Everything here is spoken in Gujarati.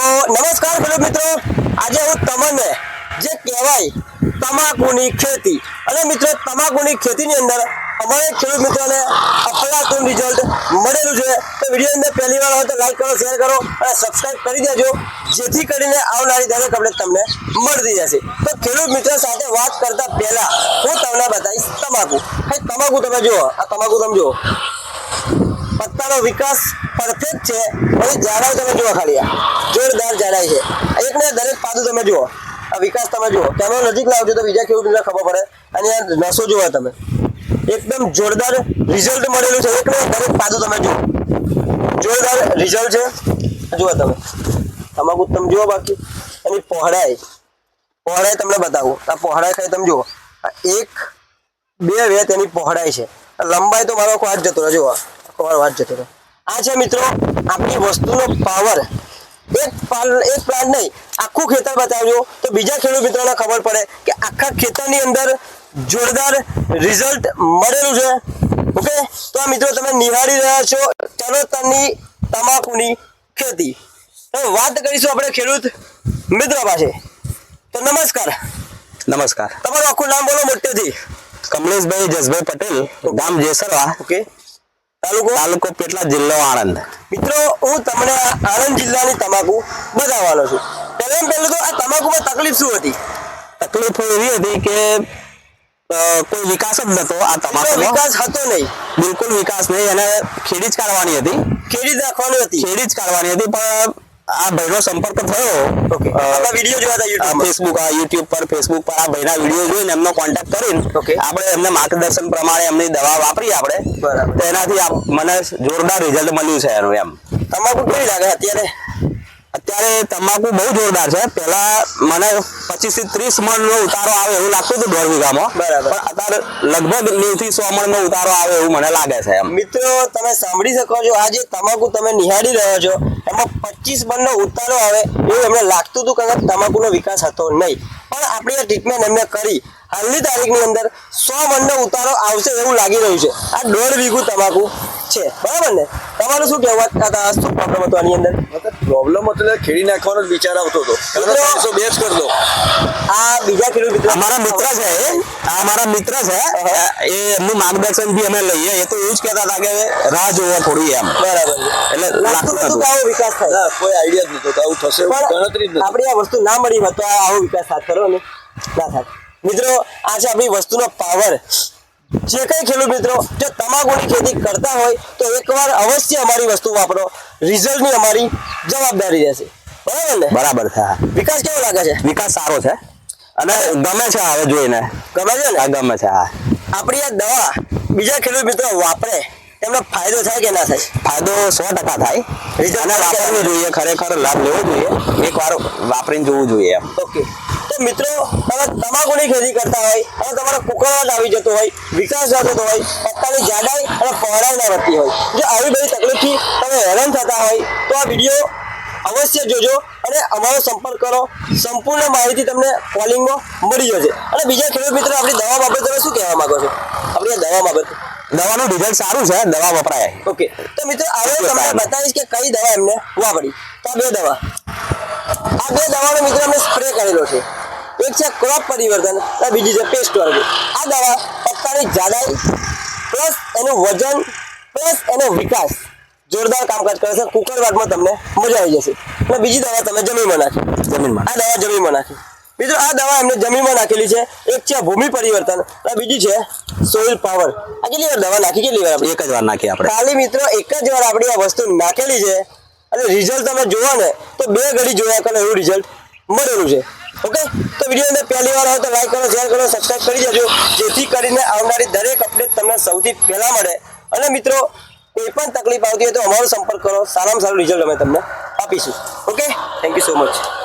નમસ્કાર ખેડૂત મિત્રો. આજે હું તમને જે કહેવાય તમાકુની ખેતી અને મિત્રો તમાકુની ખેતીની અંદર અમારે ખેડૂત મિત્રોને અફલાતું રિઝલ્ટ મળેલું છે. તો વીડિયો અંદર પહેલી વાર હોય તો લાઈક કરો શેર કરો અને સબસ્ક્રાઇબ કરી દેજો. જેથી કરીને આવનારી દરેક અપડેટ તમને મળતી જશે તો ખેડૂત મિત્રો સાથે વાત કરતા પહેલા હું તમને બતાવીશ તમાકુ. ભાઈ, તમાકુ તમે જુઓ. આ તમાકુ તમે જુઓ. પત્તાનો વિકાસ પરફેક્ટ છે. અને જાડાઈ તમે જુઓ ખાલી જોરદાર જાડાઈ છે. એક ને દરેક પાદું તમે જુઓ. આ વિકાસ તમે જુઓ. કેમેરો નજીક લાવજો તો બીજા કેવું તમને ખબર પડે. અને આ નસો જુઓ તમે. એકદમ જોરદાર રિઝલ્ટ મળેલું છે. એક ને દરેક પાદું તમે જુઓ. જોરદાર રિઝલ્ટ છે. જુઓ તમે. તમાકુ તમે જુઓ બાકી. એની પહોળાઈ. પહોળાઈ તમને બતાવું. આ પહોળાઈ ખાઈ તમે જુઓ. એક, બે વેત એની પહોળાઈ છે. લંબાઈ તો મારો હાથ જતો રહ્યો. જુઓ મારો હાથ જતો રહ્યો. આ છે મિત્રો આપણી વસ્તુનો પાવર એક એક પ્લાન્ટ નહીં આખું ખેતર બતાવજો. તો બીજા ખેડૂત મિત્રોને ખબર પડે કે આખા ખેતરની અંદર જોરદાર રિઝલ્ટ મળેલું છે. ઓકે તો આ મિત્રો તમે નિહાળી રહ્યા છો ચરોતરની તમાકુની ખેતી. હવે વાત કરીશું આપણે ખેડૂત મિત્રો પાસે. તો નમસ્કાર. નમસ્કાર. તમારું આખું નામ બોલો મોટેથી. કમલેશભાઈ જસભાઈ પટેલ ગામ જેસરવા. ઓકે તાલુકો? તાલુકો પેટલા જિલ્લો આણંદ. મિત્રો હું તમને આણંદ જિલ્લાની તમાકુ બતાવવાનો છું. પહેલાં પહેલું તો આ તમાકુમાં તકલીફ શું હતી? તકલીફ એવી હતી કે કોઈ વિકાસ જ નતો આ તમાકુ વિકાસ હતો નહીં. બિલકુલ વિકાસ નહીં. એને ખેડી જ કાઢવાની હતી. ખેડી જ રાખવાની હતી. ખેડી જ કાઢવાની હતી પણ આ ભાઈનો સંપર્ક થયો. ઓકે વીડિયો જોયા હતા આ ફેસબુક આ યુટ્યુબ પર ફેસબુક પર આ ભાઈના વીડિયો જોઈને એમનો કોન્ટેક્ટ કરીને ઓકે આપણે એમને માર્ગદર્શન પ્રમાણે એમની દવા વાપરી આપણે. બરાબર. તો એનાથી મને જોરદાર રિઝલ્ટ મળ્યું છે એનું એમ. તમાકુ કેવી લાગે અત્યારે? અત્યારે તમાકુ બહુ જોરદાર છે. પેલા મને પચીસથી ત્રીસ મણ નો ઉતારો આવે એવું લાગતું હતું દોઢ વીઘામાં. બરાબર. અત્યારે લગભગ નેવથી સો મણ નો ઉતારો આવે એવું મને લાગે છે એમ. મિત્રો તમે સાંભળી શકો છો આ જે તમાકુ તમે નિહાળી રહ્યો છો એમાં પચીસ મણનો ઉતારો આવે એવું એમને લાગતું હતું કે તમાકુનો વિકાસ હતો નહીં. પણ આપણી આ ટ્રીટમેન્ટ એમને કરી. હાલની તારીખની અંદર સો મણનો ઉતારો આવશે એવું લાગી રહ્યું છે. આ દોઢ વીઘું તમાકુ છે. બરાબર ને? તમારું શું કહેવું આ શું પ્રોબ્લેમ હતો આની અંદર? પ્રોબ્લેમ એટલે ખેડી નાખવાનો જ વિચાર આવતો હતો. બેચ કરતો આ બીજા ખેડૂત મિત્ર અમારા મિત્ર છે આ અમારા મિત્ર છે. એ એમનું માર્ગદર્શન બી અમે લઈએ. એ તો એવું જ કહેતા હતા કે રાહ જોવા થોડી એમ. બરાબર. એટલે લાગતું આવો વિકાસ થાય. કોઈ આઈડિયા જ નતો આવું થશે ગણતરી જ નથી આપણી આ વસ્તુ ના મળી હોત તો આ આવો વિકાસ સાથ કરો ને. ના થાય. મિત્રો આ છે આપણી વસ્તુનો પાવર જે કઈ ખેડૂત મિત્રો જો તમાકુની ખેતી કરતા હોય તો એકવાર અવશ્ય અમારી વસ્તુ વાપરો. રિઝલ્ટની અમારી જવાબદારી રહેશે. બરાબર ને? બરાબર છે વિકાસ કેવો લાગે છે? વિકાસ સારો છે. અને ગમે છે હવે જોઈને. ગમે છે ને? ગમે છે હા. આપણી આ દવા બીજા ખેડૂત મિત્રો વાપરે એમનો ફાયદો થાય કે ના થાય? ફાયદો સો ટકા થાય. રિઝલ્ટ વાપરવું જોઈએ ખરેખર લાભ લેવો જોઈએ. એકવાર વાપરીને જોવું જોઈએ એમ. ઓકે તો મિત્રો તમે તમાકુની ખેતી કરતા હોય અને તમારો કુકળાટ આવી જતો હોય વિકાસ થતો હોય પત્તાની જાડાઈ અને પહોળાઈ ના વધતી હોય. જો આવી બધી તકલીફથી તમે હેરાન થતા હોય તો આ વીડિયો અવશ્ય જોજો અને અમારો સંપર્ક કરો. સંપૂર્ણ માહિતી તમને કોલિંગમાં મળી જશે. અને બીજા ખેડૂત મિત્રો આપણી દવા બાબતે તમે શું કહેવા માંગો છો? આપણી દવા બાબતે. દવાનું રિઝલ્ટ સારું છે દવા વપરાય. ઓકે. તો મિત્રો હવે તમને બતાવીશ કે કઈ દવા એમને વાપરી. તો આ બે દવા. આ બે દવાનો મિત્રો અમે સ્પ્રે કરેલો છે. એક છે ક્રોપ પરિવર્તન અને બીજી છે પેસ્ટ વર્ગ. આ દવા પત્તાની જાડાઈ પ્લસ એનું વજન પ્લસ એનો વિકાસ જોરદાર કામકાજ કરે છે. કુકરવાટમાં તમને મજા આવી જશે. અને બીજી દવા તમે જમીનમાં નાખી. જમીનમાં. આ દવા જમીનમાં નાખી. મિત્રો આ દવા એમને જમીનમાં નાખેલી છે. એક છે ભૂમિ પરિવર્તન અને બીજી છે સોઇલ પાવર આ કેટલી વાર દવા નાખી? કેટલી વાર એક જ વાર નાખીએ આપણે. ખાલી મિત્રો એક જ વાર આપણી આ વસ્તુ નાખેલી છે. અને રિઝલ્ટ તમે જોવો ને તો બે ઘડી જોયા કરે એવું રિઝલ્ટ મળેલું છે. ઓકે? તો વીડિયો પહેલી વાર હોય તો લાઈક કરો શેર કરો સબસ્ક્રાઈબ કરી દેજો. જેથી કરીને આવનારી દરેક અપડેટ તમને સૌથી પહેલા મળે. અને મિત્રો, કોઈ પણ તકલીફ આવતી હોય તો અમારો સંપર્ક કરો. સારામાં સારું રિઝલ્ટ અમે તમને આપીશું. Okay? Thank you so much